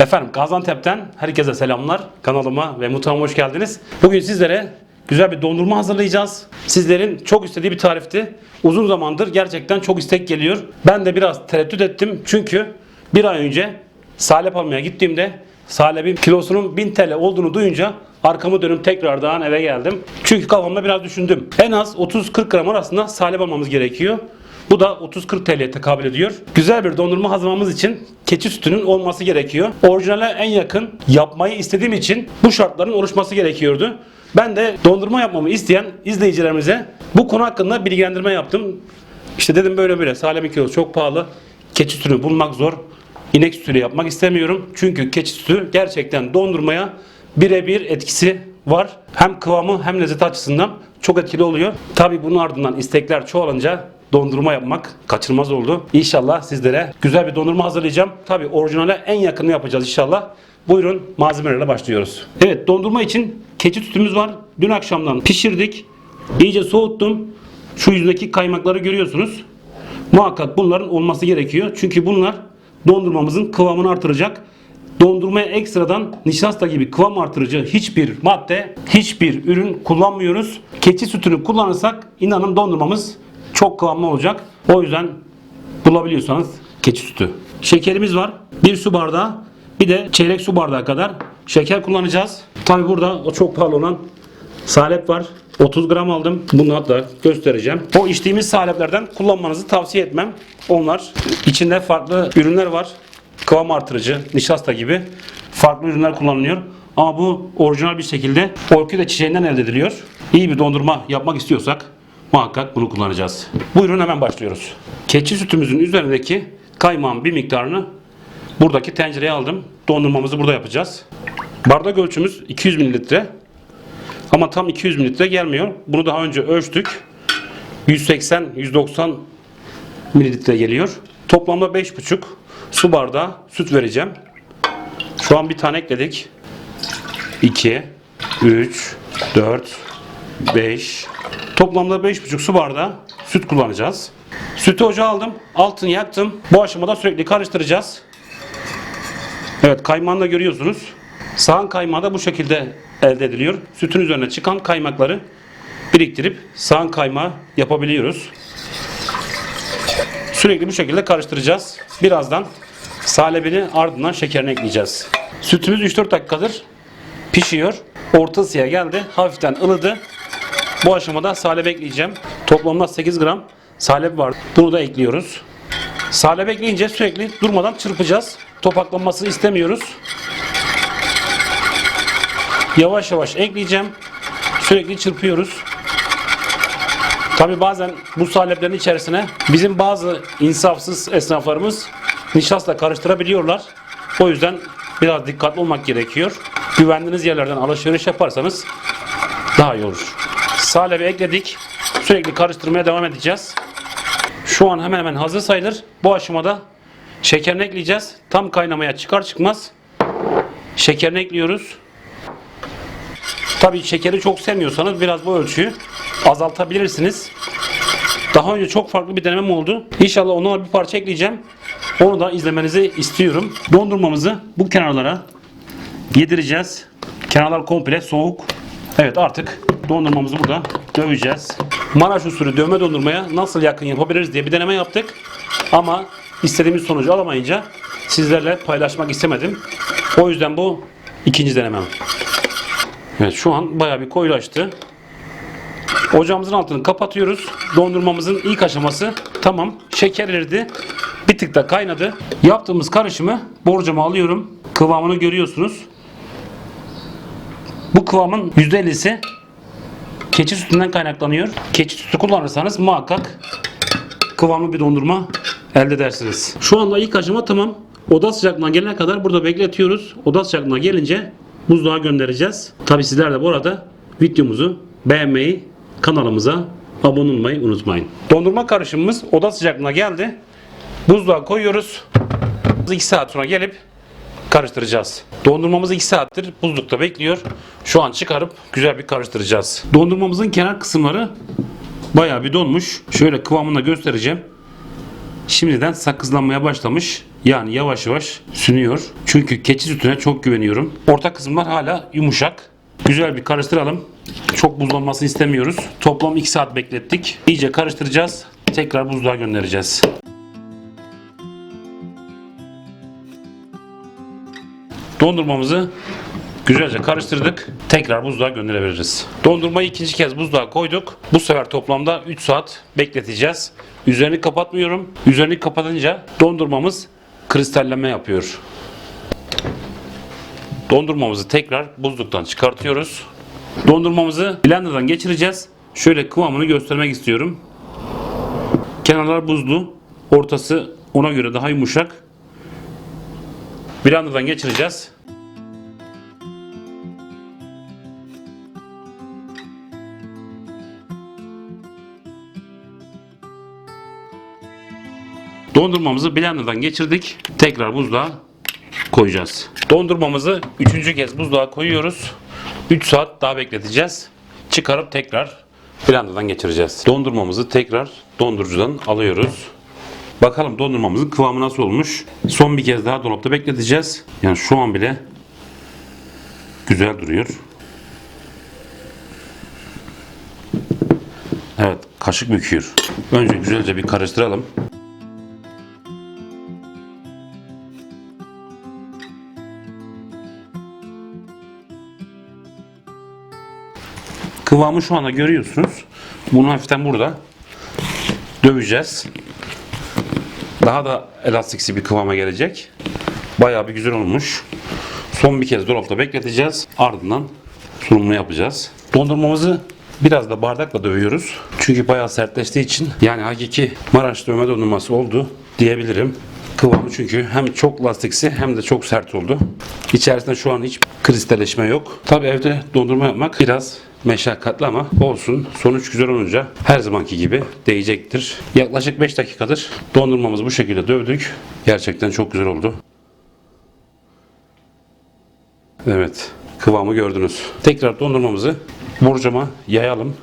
Efendim Gaziantep'ten herkese selamlar. Kanalıma ve mutfağıma hoş geldiniz. Bugün sizlere güzel bir dondurma hazırlayacağız. Sizlerin çok istediği bir tarifti. Uzun zamandır gerçekten çok istek geliyor. Ben de biraz tereddüt ettim. Çünkü bir ay önce salep almaya gittiğimde salepin kilosunun 1000 TL olduğunu duyunca arkamı dönüp tekrardan eve geldim. Çünkü kafamda biraz düşündüm. En az 30-40 gram arasında salep almamız gerekiyor. Bu da 30-40 TL'ye tekabül ediyor. Güzel bir dondurma hazırlamamız için keçi sütünün olması gerekiyor. Orijinale en yakın yapmayı istediğim için bu şartların oluşması gerekiyordu. Ben de dondurma yapmamı isteyen izleyicilerimize bu konu hakkında bilgilendirme yaptım. İşte dedim böyle böyle salepin kilosu çok pahalı. Keçi sütünü bulmak zor. İnek sütüyle yapmak istemiyorum. Çünkü keçi sütü gerçekten dondurmaya birebir etkisi var. Hem kıvamı hem lezzeti açısından çok etkili oluyor. Tabi bunun ardından istekler çoğalınca dondurma yapmak kaçırmaz oldu. İnşallah sizlere güzel bir dondurma hazırlayacağım. Tabi orijinale en yakını yapacağız inşallah. Buyurun malzemelerle başlıyoruz. Evet dondurma için keçi sütümüz var. Dün akşamdan pişirdik. İyice soğuttum. Şu yüzündeki kaymakları görüyorsunuz. Muhakkak bunların olması gerekiyor. Çünkü bunlar dondurmamızın kıvamını artıracak. Dondurmaya ekstradan nişasta gibi kıvam artırıcı hiçbir madde, hiçbir ürün kullanmıyoruz. Keçi sütünü kullanırsak inanın dondurmamız çok kıvamlı olacak. O yüzden bulabiliyorsanız keçi sütü. Şekerimiz var. Bir su bardağı bir de çeyrek su bardağı kadar şeker kullanacağız. Tabi burada o çok pahalı olan salep var. 30 gram aldım. Bunu hatta göstereceğim. O içtiğimiz saleplerden kullanmanızı tavsiye etmem. Onlar içinde farklı ürünler var. Kıvam artırıcı, nişasta gibi farklı ürünler kullanılıyor. Ama bu orijinal bir şekilde orkide çiçeğinden elde ediliyor. İyi bir dondurma yapmak istiyorsak muhakkak bunu kullanacağız. Buyurun hemen başlıyoruz. Keçi sütümüzün üzerindeki kaymağın bir miktarını buradaki tencereye aldım. Dondurmamızı burada yapacağız. Bardak ölçümüz 200 mililitre. Ama tam 200 mililitre gelmiyor. Bunu daha önce ölçtük. 180-190 mililitre geliyor. Toplamda 5,5 su bardağı süt vereceğim. Şu an bir tane ekledik. 2, 3, 4, 5. Toplamda 5,5 su bardağı süt kullanacağız. Sütü ocağa aldım. Altını yaktım. Bu aşamada sürekli karıştıracağız. Evet kaymağını da görüyorsunuz. Sağan kaymağı da bu şekilde elde ediliyor. Sütün üzerine çıkan kaymakları biriktirip sağan kaymağı yapabiliyoruz. Sürekli bu şekilde karıştıracağız. Birazdan salebini ardından şekerini ekleyeceğiz. Sütümüz 3-4 dakikadır pişiyor. Orta ısıya geldi. Hafiften ılıdı. Bu aşamada salep ekleyeceğim. Toplamda 8 gram salep var. Bunu da ekliyoruz. Salep ekleyince sürekli durmadan çırpacağız. Topaklanmasını istemiyoruz. Yavaş yavaş ekleyeceğim. Sürekli çırpıyoruz. Tabi bazen bu saleplerin içerisine bizim bazı insafsız esnaflarımız nişasta karıştırabiliyorlar. O yüzden biraz dikkatli olmak gerekiyor. Güvendiğiniz yerlerden alışveriş yaparsanız daha iyi olur. Salebi ekledik. Sürekli karıştırmaya devam edeceğiz. Şu an hemen hemen hazır sayılır. Bu aşamada şekerini ekleyeceğiz. Tam kaynamaya çıkar çıkmaz şekerini ekliyoruz. Tabii şekeri çok sevmiyorsanız biraz bu ölçüyü azaltabilirsiniz. Daha önce çok farklı bir denemem oldu. İnşallah ona bir parça ekleyeceğim. Onu da izlemenizi istiyorum. Dondurmamızı bu kenarlara yedireceğiz. Kenarlar komple soğuk. Evet artık dondurmamızı burada döveceğiz. Maraş usulü dövme dondurmaya nasıl yakın yapabiliriz diye bir deneme yaptık. Ama istediğimiz sonucu alamayınca sizlerle paylaşmak istemedim. O yüzden bu ikinci denemem. Evet şu an bayağı bir koyulaştı. Ocağımızın altını kapatıyoruz. Dondurmamızın ilk aşaması tamam. Şeker eridi. Bir tık da kaynadı. Yaptığımız karışımı borcama alıyorum. Kıvamını görüyorsunuz. Bu kıvamın %50'si keçi sütünden kaynaklanıyor. Keçi sütü kullanırsanız muhakkak kıvamlı bir dondurma elde edersiniz. Şu anda ilk aşama tamam. Oda sıcaklığına gelene kadar burada bekletiyoruz. Oda sıcaklığına gelince buzluğa göndereceğiz. Tabi sizler de bu arada videomuzu beğenmeyi, kanalımıza abone olmayı unutmayın. Dondurma karışımımız oda sıcaklığına geldi. Buzluğa koyuyoruz. 2 saat sonra gelip karıştıracağız. Dondurmamız 2 saattir buzlukta bekliyor. Şu an çıkarıp güzel bir karıştıracağız. Dondurmamızın kenar kısımları bayağı bir donmuş. Şöyle kıvamını göstereceğim. şimdiden sakızlanmaya başlamış. Yani yavaş yavaş sünüyor. Çünkü keçi sütüne çok güveniyorum. Orta kısımlar hala yumuşak. Güzel bir karıştıralım. Çok buzlanmasını istemiyoruz. Toplam 2 saat beklettik. İyice karıştıracağız. Tekrar buzluğa göndereceğiz. Dondurmamızı güzelce karıştırdık. Tekrar buzluğa gönderebiliriz. Dondurmayı ikinci kez buzluğa koyduk. Bu sefer toplamda 3 saat bekleteceğiz. Üzerini kapatmıyorum. Üzerini kapatınca dondurmamız kristallenme yapıyor. Dondurmamızı tekrar buzluktan çıkartıyoruz. Dondurmamızı blenderdan geçireceğiz. Şöyle kıvamını göstermek istiyorum. Kenarlar buzlu, ortası ona göre daha yumuşak. Blenderdan geçireceğiz. Dondurmamızı blenderdan geçirdik. Tekrar buzluğa koyacağız. Dondurmamızı üçüncü kez buzluğa koyuyoruz. 3 saat daha bekleteceğiz. Çıkarıp tekrar blenderdan geçireceğiz. Dondurmamızı tekrar dondurucudan alıyoruz. Bakalım dondurmamızın kıvamı nasıl olmuş. Son bir kez daha dolapta bekleteceğiz. Yani şu an bile güzel duruyor. Evet, kaşık büküyor. Önce güzelce bir karıştıralım. Kıvamı şu anda görüyorsunuz. Bunu hafiften burada döveceğiz. Daha da elastiksi bir kıvama gelecek. Bayağı bir güzel olmuş. Son bir kez dolapta bekleteceğiz. Ardından sunumunu yapacağız. Dondurmamızı biraz da bardakla dövüyoruz. Çünkü bayağı sertleştiği için yani hakiki Maraş dövme dondurması oldu diyebilirim. Kıvamı çünkü hem çok lastiksi hem de çok sert oldu. İçerisinde şu an hiç kristalleşme yok. Tabi evde dondurma yapmak biraz meşakkatli ama olsun. Sonuç güzel olunca her zamanki gibi değecektir. Yaklaşık 5 dakikadır dondurmamızı bu şekilde dövdük. Gerçekten çok güzel oldu. Evet. Kıvamı gördünüz. Tekrar dondurmamızı borcama yayalım.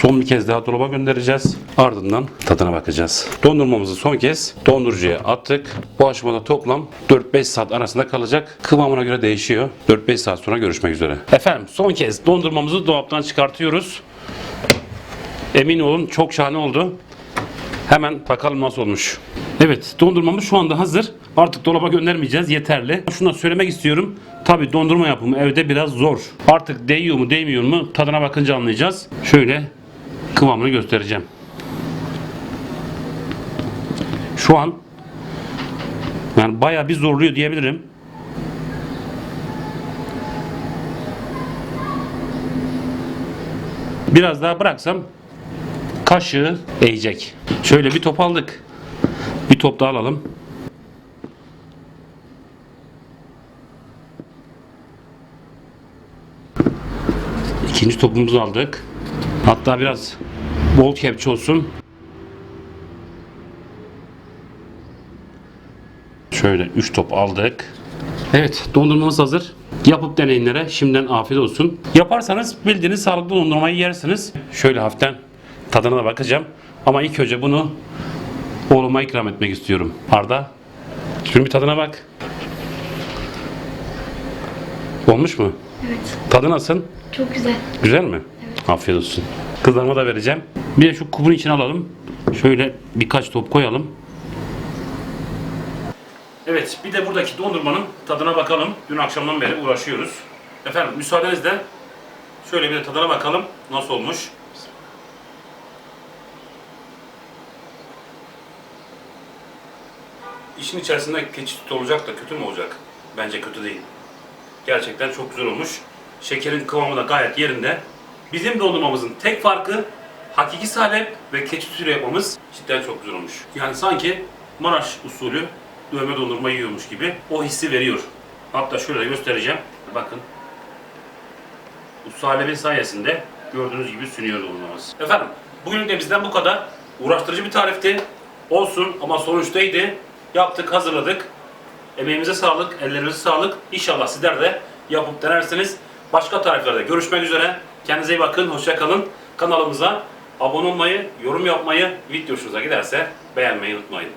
Son bir kez daha dolaba göndereceğiz. Ardından tadına bakacağız. Dondurmamızı son kez dondurucuya attık. Bu aşamada toplam 4-5 saat arasında kalacak. Kıvamına göre değişiyor. 4-5 saat sonra görüşmek üzere. Efendim son kez dondurmamızı dolaptan çıkartıyoruz. Emin olun çok şahane oldu. Hemen bakalım nasıl olmuş. Evet dondurmamız şu anda hazır. Artık dolaba göndermeyeceğiz yeterli. Şunu da söylemek istiyorum. Tabi dondurma yapımı evde biraz zor. Artık değiyor mu değmiyor mu tadına bakınca anlayacağız. Şöyle kıvamını göstereceğim. Şu an yani bayağı bir zorluyor diyebilirim. Biraz daha bıraksam kaşığı eğecek. Şöyle bir top aldık. Bir top daha alalım. İkinci topumuzu aldık. Hatta biraz bol kepçe olsun. Şöyle 3 top aldık. Evet dondurmamız hazır. Yapıp deneyinlere şimdiden afiyet olsun. Yaparsanız bildiğiniz sağlıklı dondurmayı yersiniz. Şöyle hafiften tadına da bakacağım. Ama ilk önce bunu oğluma ikram etmek istiyorum. Arda, şunun bir tadına bak. Olmuş mu? Evet. Tadı nasıl? Çok güzel. Güzel mi? Afiyet olsun. Kızlarıma da vereceğim. Bir de şu kubun içine alalım. Şöyle birkaç top koyalım. Evet, bir de buradaki dondurmanın tadına bakalım. Dün akşamdan beri uğraşıyoruz. Efendim, müsaadenizle şöyle bir de tadına bakalım. Nasıl olmuş? İşin içerisinde keçi sütü olacak da kötü mü olacak? Bence kötü değil. Gerçekten çok güzel olmuş. Şekerin kıvamı da gayet yerinde. Bizim dondurmamızın tek farkı hakiki salep ve keçi sütüyle yapmamız cidden çok güzel olmuş. Yani sanki Maraş usulü dövme dondurma yiyormuş gibi o hissi veriyor. Hatta şöyle göstereceğim. Bakın. Bu salebin sayesinde gördüğünüz gibi sünüyor dondurmamız. Efendim bugün de bizden bu kadar. Uğraştırıcı bir tarifti. Olsun ama sonuçta iyiydi. Yaptık, hazırladık. Emeğimize sağlık, ellerinize sağlık. İnşallah sizler de yapıp denersiniz. Başka tariflerde görüşmek üzere. Kendinize iyi bakın, hoşça kalın. Kanalımıza abone olmayı, yorum yapmayı, video hoşunuza giderse beğenmeyi unutmayın.